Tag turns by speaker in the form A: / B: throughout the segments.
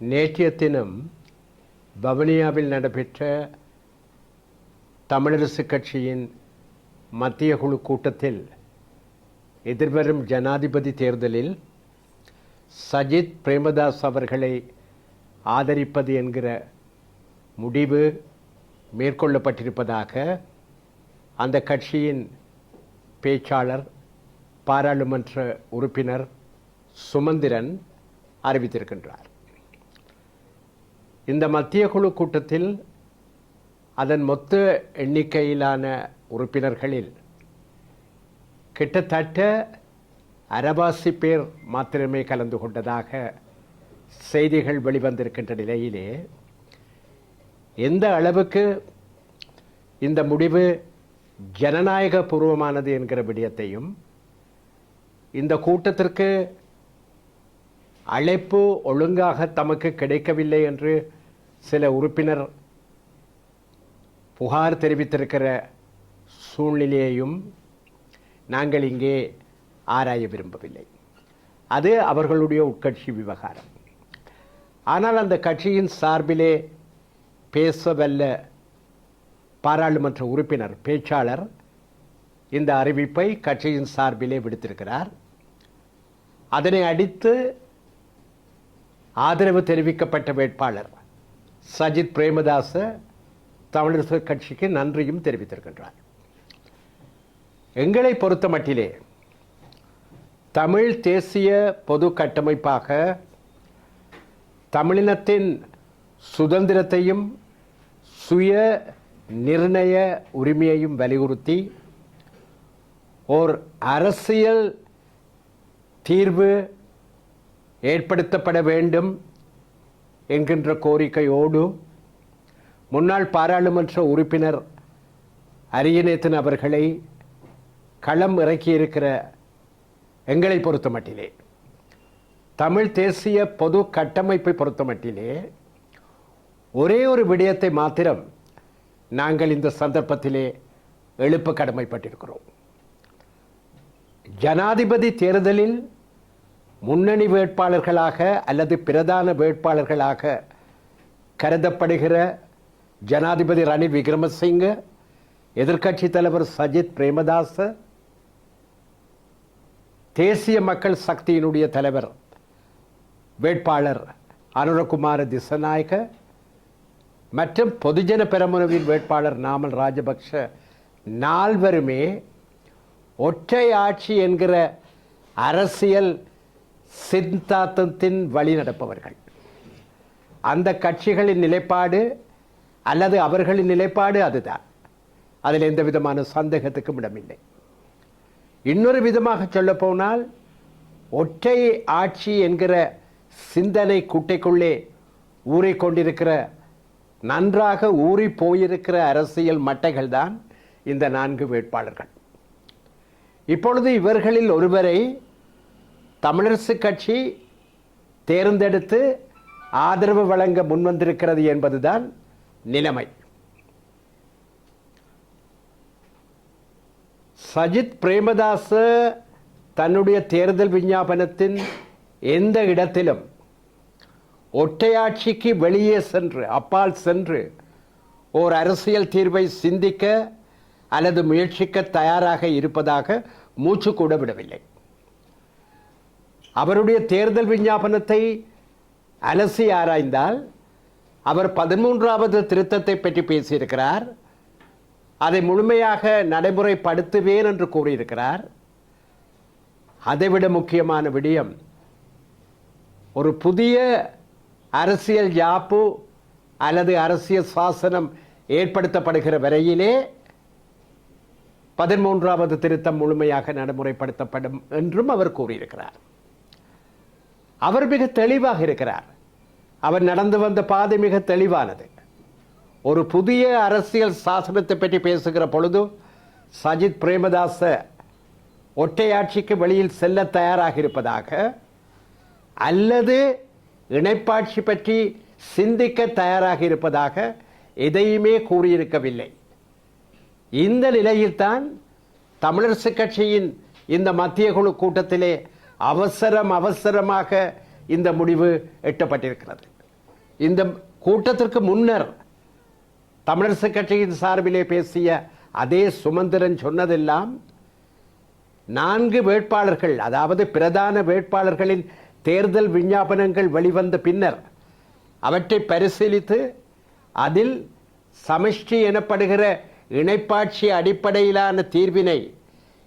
A: நேற்றைய தினம் வவுனியாவில் நடைபெற்ற தமிழரசு கட்சியின் மத்திய குழு கூட்டத்தில் எதிர்வரும் ஜனாதிபதி தேர்தலில் சஜித் பிரேமதாஸ் அவர்களை ஆதரிப்பது என்கிற முடிவு மேற்கொள்ளப்பட்டிருப்பதாக அந்த கட்சியின் பேச்சாளர் பாராளுமன்ற உறுப்பினர் சுமந்திரன் அறிவித்திருக்கின்றார். இந்த மத்திய குழு கூட்டத்தில் அதன் மொத்த எண்ணிக்கையிலான உறுப்பினர்களில் கிட்டத்தட்ட அரபாசி பேர் மாத்திரமே கலந்து கொண்டதாக செய்திகள் வெளிவந்திருக்கின்ற நிலையிலே எந்த அளவுக்கு இந்த முடிவு ஜனநாயக பூர்வமானது என்கிற விடயத்தையும் இந்த கூட்டத்திற்கு அழைப்பு ஒழுங்காக தமக்கு கிடைக்கவில்லை என்று சில உறுப்பினர் புகார் தெரிவித்திருக்கிற சூழ்நிலையையும் நாங்கள் இங்கே ஆராய விரும்பவில்லை. அது அவர்களுடைய உட்கட்சி விவகாரம். ஆனால் அந்த கட்சியின் சார்பிலே பேசவல்ல பாராளுமன்ற உறுப்பினர் பேச்சாளர் இந்த அறிவிப்பை கட்சியின் சார்பிலே விடுத்திருக்கிறார். அதனை அடித்து ஆதரவு தெரிவிக்கப்பட்ட வேட்பாளர் சஜித் பிரேமதாச தமிழரசு கட்சிக்கு நன்றியும் தெரிவித்திருக்கின்றார். எங்களை பொறுத்த மட்டிலே தமிழ் தேசிய பொது கட்டமைப்பாக தமிழினத்தின் சுதந்திரத்தையும் சுய நிர்ணய உரிமையையும் வலியுறுத்தி ஓர் அரசியல் தீர்வு ஏற்படுத்தப்பட வேண்டும் என்கின்ற கோரிக்கையோடு முன்னாள் பாராளுமன்ற உறுப்பினர் அரியநேத்தன் அவர்களை களம் இறக்கியிருக்கிற எங்களை பொறுத்த மட்டிலே தமிழ் தேசிய பொது கட்டமைப்பை பொறுத்த மட்டிலே ஒரே ஒரு விடயத்தை மாத்திரம் நாங்கள் இந்த சந்தர்ப்பத்திலே எழுப்ப கடமைப்பட்டிருக்கிறோம். ஜனாதிபதி தேர்தலில் முன்னணி வேட்பாளர்களாக அல்லது பிரதான வேட்பாளர்களாக கருதப்படுகிற ஜனாதிபதி ரணில் விக்ரமசிங்க எதிர்க்கட்சி தலைவர் சஜித் பிரேமதாச தேசிய மக்கள் சக்தியினுடைய தலைவர் வேட்பாளர் அனுரகுமார திசநாயக மற்றும் பொதுஜன பெரமுனவின் வேட்பாளர் நாமல் ராஜபக்ஷ நால்வருமே ஒற்றை ஆட்சி என்கிற அரசியல் சித்தாந்தத்தின் வழி நடப்பவர்கள். அந்த கட்சிகளின் நிலைப்பாடு அல்லது அவர்களின் நிலைப்பாடு அதுதான். அதில் எந்த விதமான சந்தேகத்துக்கும் இடமில்லை. இன்னொரு விதமாக சொல்லப்போனால் ஒற்றை ஆட்சி என்கிற சிந்தனை கூட்டைக்குள்ளே ஊறி கொண்டிருக்கிற நன்றாக ஊறி போயிருக்கிற அரசியல் மட்டைகள் தான் இந்த நான்கு வேட்பாளர்கள். இப்பொழுது இவர்களில் ஒருவரை தமிழரசு கட்சி தேர்ந்தெடுத்து ஆதரவு வழங்க முன்வந்திருக்கிறது என்பதுதான் நிலைமை. சஜித் பிரேமதாச தன்னுடைய தேர்தல் விஞ்ஞாபனத்தின் எந்த இடத்திலும் ஒற்றையாட்சிக்கு வெளியே சென்று அப்பால் சென்று ஓர் அரசியல் தீர்வை சிந்திக்க அல்லது முயற்சிக்க தயாராக இருப்பதாக மூச்சு கூட விடவில்லை. அவருடைய தேர்தல் விஞ்ஞாபனத்தை அலசி ஆராய்ந்தால் அவர் பதிமூன்றாவது திருத்தத்தை பற்றி பேசியிருக்கிறார். அதை முழுமையாக நடைமுறைப்படுத்துவேன் என்று கூறியிருக்கிறார். அதைவிட முக்கியமான விடயம் ஒரு புதிய அரசியல் யாப்பு அல்லது அரசியல் சாசனம் ஏற்படுத்தப்படுகிற வரையிலே பதிமூன்றாவது திருத்தம் முழுமையாக நடைமுறைப்படுத்தப்படும் என்றும் அவர் கூறியிருக்கிறார். அவர் மிக தெளிவாக இருக்கிறார். அவர் நடந்து வந்த பாதை மிக தெளிவானது. ஒரு புதிய அரசியல் சாசனத்தை பற்றி பேசுகிற பொழுது சஜித் பிரேமதாச ஒற்றையாட்சிக்கு வெளியில் செல்ல தயாராக இருப்பதாக அல்லது இணைப்பாட்சி பற்றி சிந்திக்க தயாராக இருப்பதாக எதையுமே கூறியிருக்கவில்லை. இந்த நிலையில்தான் தமிழரசு கட்சியின் இந்த மத்திய குழு கூட்டத்திலே அவசரம் அவசரமாக இந்த முடிவு எட்டப்பட்டிருக்கிறது. இந்த கூட்டத்திற்கு முன்னர் தமிழரசு கட்சியின் சார்பிலே பேசிய அதே சுமந்திரன் சொன்னதெல்லாம் நான்கு வேட்பாளர்கள் அதாவது பிரதான வேட்பாளர்களின் தேர்தல் விஞ்ஞாபனங்கள் வெளிவந்த பின்னர் அவற்றை பரிசீலித்து அதில் சமஷ்டி எனப்படுகிற இணைப்பாட்சி அடிப்படையிலான தீர்வினை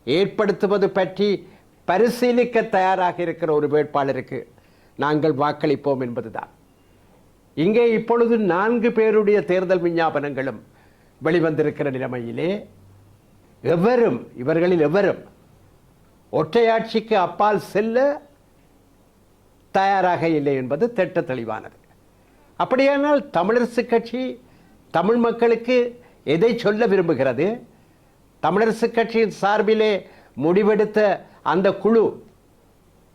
A: ஏற்படுத்துவது பற்றி பரிசீலிக்க தயாராக இருக்கிற ஒரு வேட்பாளருக்கு நாங்கள் வாக்களிப்போம் என்பதுதான். இங்கே இப்பொழுது நான்கு பேருடைய தேர்தல் விஞ்ஞாபனங்களும் வெளிவந்திருக்கிற நிலைமையிலே எவரும் இவர்களில் எவரும் ஒற்றையாட்சிக்கு அப்பால் செல்ல தயாராக இல்லை என்பது திட்ட தெளிவானது. அப்படியானால் தமிழரசு கட்சி தமிழ் மக்களுக்கு எதை சொல்ல விரும்புகிறது? தமிழரசு கட்சியின் சார்பிலே முடிவெடுத்த அந்த குழு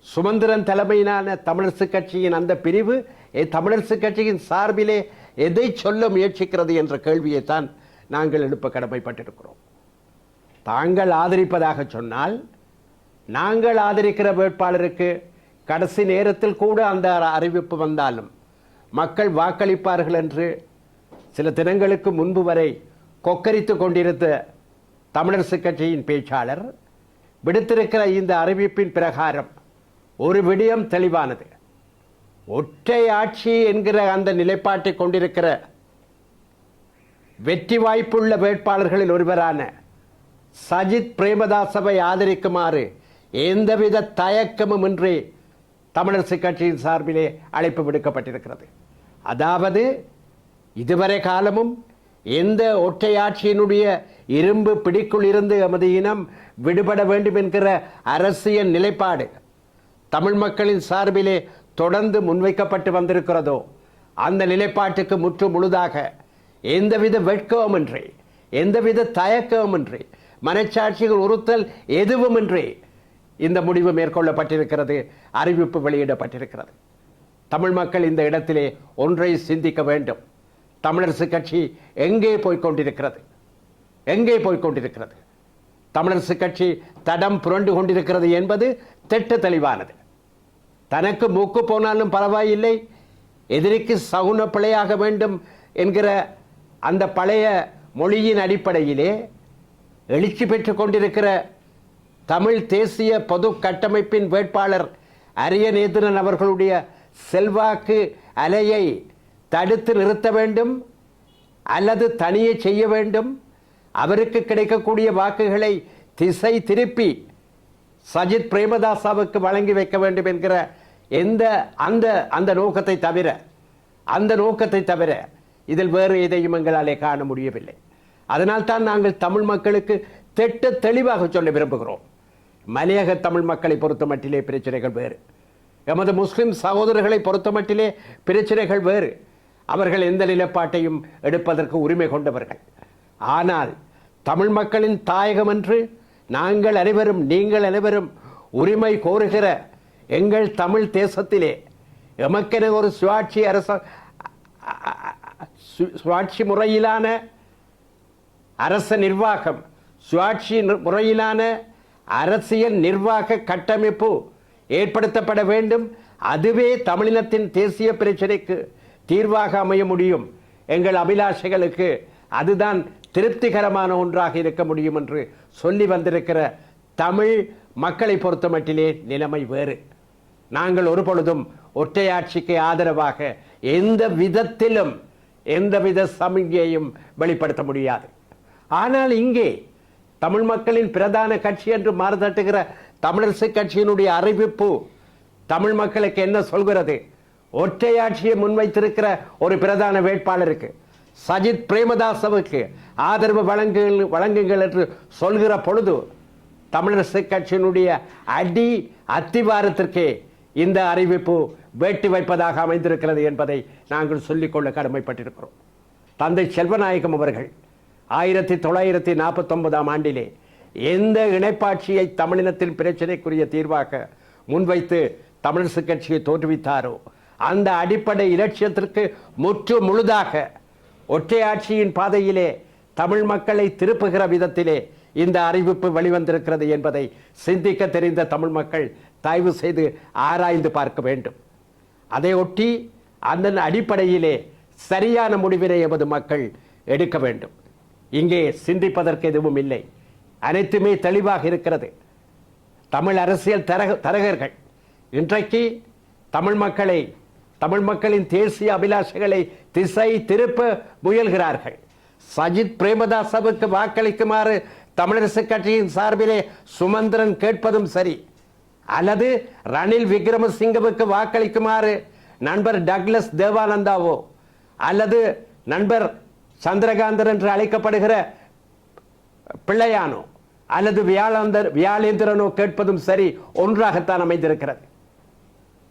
A: சுமந்திரன் தலைமையிலான தமிழரசு கட்சியின் அந்த பிரிவு எ- தமிழரசு கட்சியின் சார்பிலே எதை சொல்ல முயற்சிக்கிறது என்ற கேள்வியை தான் நாங்கள் எழுப்ப கடமைப்பட்டிருக்கிறோம். தாங்கள் ஆதரிப்பதாக சொன்னால் நாங்கள் ஆதரிக்கிற வேட்பாளருக்கு கடைசி நேரத்தில் கூட அந்த அறிவிப்பு வந்தாலும் மக்கள் வாக்களிப்பார்கள் என்று சில தினங்களுக்கு முன்பு வரை கொக்கரித்து கொண்டிருந்த தமிழரசு கட்சியின் பேச்சாளர் விடுத்திருக்கிற இந்த அறிவிப்பின் பிரகாரம் ஒரு விடயம் தெளிவானது. ஒற்றை ஆட்சி என்கிற அந்த நிலைப்பாட்டை கொண்டிருக்கிற வெற்றி வாய்ப்புள்ள வேட்பாளர்களில் ஒருவரான சஜித் பிரேமதாசவை ஆதரிக்குமாறு எந்தவித தயக்கமும் இன்றி தமிழரசு கட்சியின் சார்பிலே அழைப்பு விடுக்கப்பட்டிருக்கிறது. அதாவது இதுவரை காலமும் எந்த ஒற்றையாட்சியினுடைய இரும்பு பிடிக்குள் இருந்து எமது இனம் விடுபட வேண்டும் என்கிற அரசியல் நிலைப்பாடு தமிழ் மக்களின் சார்பிலே தொடர்ந்து முன்வைக்கப்பட்டு வந்திருக்கிறதோ அந்த நிலைப்பாட்டுக்கு முற்று முழுதாக எந்தவித வெட்கமின்றி எந்தவித தயக்கமின்றி மனச்சாட்சிகள் உறுத்தல் எதுவுமின்றி இந்த முடிவு மேற்கொள்ளப்பட்டிருக்கிறது அறிவிப்பு வெளியிடப்பட்டிருக்கிறது. தமிழ் மக்கள் இந்த இடத்திலே ஒன்றை சிந்திக்க வேண்டும். தமிழரசு கட்சி எங்கே போய்கொண்டிருக்கிறது எங்கே போய்கொண்டிருக்கிறது தமிழரசு கட்சி தடம் புரண்டு கொண்டிருக்கிறது என்பது திட்ட தெளிவானது. தனக்கு மூக்கு போனாலும் பரவாயில்லை எதிரிக்கு சகுன பிழையாக வேண்டும் என்கிற அந்த பழைய மொழியின் அடிப்படையிலே எழுச்சி பெற்று கொண்டிருக்கிற தமிழ் தேசிய பொது கட்டமைப்பின் வேட்பாளர் அரியநேத்திரன் அவர்களுடைய செல்வாக்கு அலையை தடுத்து நிறுத்த வேண்டும் அல்லது தனியே செய்ய வேண்டும். அவருக்கு கிடைக்கக்கூடிய வாக்குகளை திசை திருப்பி சஜித் பிரேமதாசாவுக்கு வழங்கி வைக்க வேண்டும் என்கிற எந்த அந்த அந்த நோக்கத்தை தவிர அந்த நோக்கத்தை தவிர இதில் வேறு எதையும் எங்களாலே காண முடியவில்லை. அதனால் தான் நாங்கள் தமிழ் மக்களுக்கு திட்ட தெளிவாக சொல்ல விரும்புகிறோம். மலையக தமிழ் மக்களை பொறுத்த மட்டிலே பிரச்சனைகள் வேறு. எமது முஸ்லிம் சகோதரர்களை பொறுத்த மட்டிலே பிரச்சனைகள் வேறு. அவர்கள் எந்த நிலைப்பாட்டையும் எடுப்பதற்கு உரிமை கொண்டவர்கள். ஆனால் தமிழ் மக்களின் தாயகம் என்று நாங்கள் அனைவரும் நீங்கள் அனைவரும் உரிமை கோருகிற எங்கள் தமிழ் தேசத்திலே எமக்கென ஒரு சுயாட்சி அரச சுயாட்சி முறையிலான அரச நிர்வாகம் சுயாட்சி முறையிலான அரசியல் நிர்வாக கட்டமைப்பு ஏற்படுத்தப்பட வேண்டும். அதுவே தமிழினத்தின் தேசிய பிரச்சனைக்கு தீர்வாக அமைய முடியும். எங்கள் அபிலாஷைகளுக்கு அதுதான் திருப்திகரமான ஒன்றாக இருக்க முடியும் என்று சொல்லி வந்திருக்கிற தமிழ் மக்களை பொறுத்தமட்டிலே நிலைமை வேறு. நாங்கள் ஒரு பொழுதும் ஒற்றையாட்சிக்கு ஆதரவாக எந்த விதத்திலும் எந்தவித சமிகையையும் வெளிப்படுத்த முடியாது. ஆனால் இங்கே தமிழ் மக்களின் பிரதான கட்சி என்று மாறுதட்டுகிற தமிழரசு கட்சியினுடைய அறிவிப்பு தமிழ் மக்களுக்கு என்ன சொல்கிறது? ஒற்றையாட்சியை முன்வைத்திருக்கிற ஒரு பிரதான வேட்பாளருக்கு சஜித் பிரேமதாசவுக்கு ஆதரவு வழங்குங்கள் வழங்குங்கள் என்று சொல்கிற பொழுது தமிழரசு கட்சியினுடைய அடி அத்திவாரத்திற்கே இந்த அறிவிப்பு வேட்டி வைப்பதாக அமைந்திருக்கிறது என்பதை நாங்கள் சொல்லிக்கொள்ள கடமைப்பட்டிருக்கிறோம். தந்தை செல்வநாயகம் அவர்கள் ஆயிரத்தி தொள்ளாயிரத்தி நாற்பத்தொன்பதாம் ஆண்டிலே எந்த இணைப்பாட்சியை தமிழினத்தின் பிரச்சனைக்குரிய தீர்வாக முன்வைத்து தமிழரசு கட்சியை தோற்றுவித்தாரோ அந்த அடிப்படை இலட்சியத்திற்கு முற்று முழுதாக ஒற்றையாட்சியின் பாதையிலே தமிழ் மக்களை திருப்புகிற விதத்திலே இந்த அறிவிப்பு வெளிவந்திருக்கிறது என்பதை சிந்திக்க தெரிந்த தமிழ் மக்கள் தயவு செய்து ஆராய்ந்து பார்க்க வேண்டும். அதை ஒட்டி அந்த அடிப்படையிலே சரியான முடிவினை எமது மக்கள் எடுக்க வேண்டும். இங்கே சிந்திப்பதற்கு எதுவும் இல்லை. அனைத்துமே தெளிவாக இருக்கிறது. தமிழ் அரசியல் தரக தரகர்கள். இன்றைக்கு தமிழ் மக்களை தமிழ் மக்களின் தேசிய அபிலாஷைகளை திசை திருப்ப முயல்கிறார்கள். சஜித் பிரேமதாசவுக்கு வாக்களிக்குமாறு தமிழரசு கட்சியின் சார்பிலே சுமந்திரன் கேட்பதும் சரி. அல்லது ரணில் விக்ரமசிங்கவுக்கு வாக்களிக்குமாறு நண்பர் டக்ளஸ் தேவானந்தாவோ அல்லது நண்பர் சந்திரகாந்தர் என்று அழைக்கப்படுகிற பிள்ளையானோ அல்லது வியாழந்தர் வியாழேந்திரனோ கேட்பதும் சரி ஒன்றாகத்தான் அமைந்திருக்கிறது.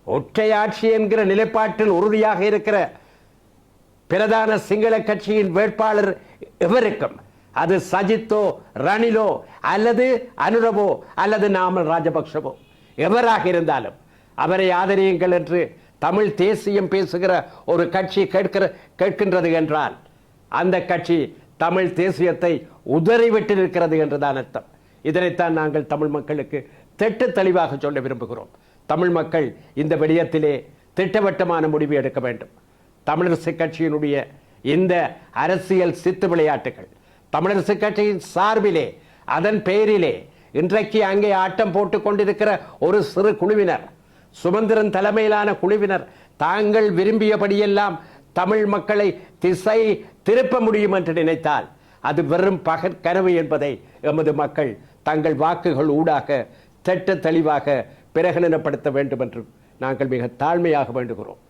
A: ஒற்றையாட்சி என்கிற நிலைப்பாட்டில் உறுதியாக இருக்கிற பிரதான சிங்கள கட்சியின் வேட்பாளர் எவருக்கும்? அது சஜித்தோ ரணிலோ அல்லது அனுரவோ அல்லது நாமல் ராஜபக்ஷவோ? எவராக இருந்தாலும் அவரை ஆதரியுங்கள் என்று தமிழ் தேசியம் பேசுகிற ஒரு கட்சி கேட்கிற கேட்கின்றது என்றால் அந்த கட்சி தமிழ் தேசியத்தை உதறிவிட்டிருக்கிறது என்றுதான் அர்த்தம். இதனைத்தான் நாங்கள் தமிழ் மக்களுக்கு தெட்டு தெளிவாக சொல்ல விரும்புகிறோம். தமிழ் மக்கள் இந்த விடயத்திலே திட்டவட்டமான முடிவு எடுக்க வேண்டும். தமிழரசு கட்சியினுடைய இந்த அரசியல் சித்து விளையாட்டுகள் தமிழரசு கட்சியின் சார்பிலே அதன் பெயரிலே இன்றைக்கு அங்கே ஆட்டம் போட்டுக் கொண்டிருக்கிற ஒரு சிறு குழுவினர் சுமந்திரன் தலைமையிலான குழுவினர் தாங்கள் விரும்பியபடியெல்லாம் தமிழ் மக்களை திசை திருப்ப முடியும் என்று நினைத்தால் அது வெறும் பகற்கனவு என்பதை எமது மக்கள் தங்கள் வாக்குகள் ஊடாக திட்ட தெளிவாக பிரகடனப்படுத்த வேண்டும் என்று நாங்கள் மிக தாழ்மையாக வேண்டுகிறோம்.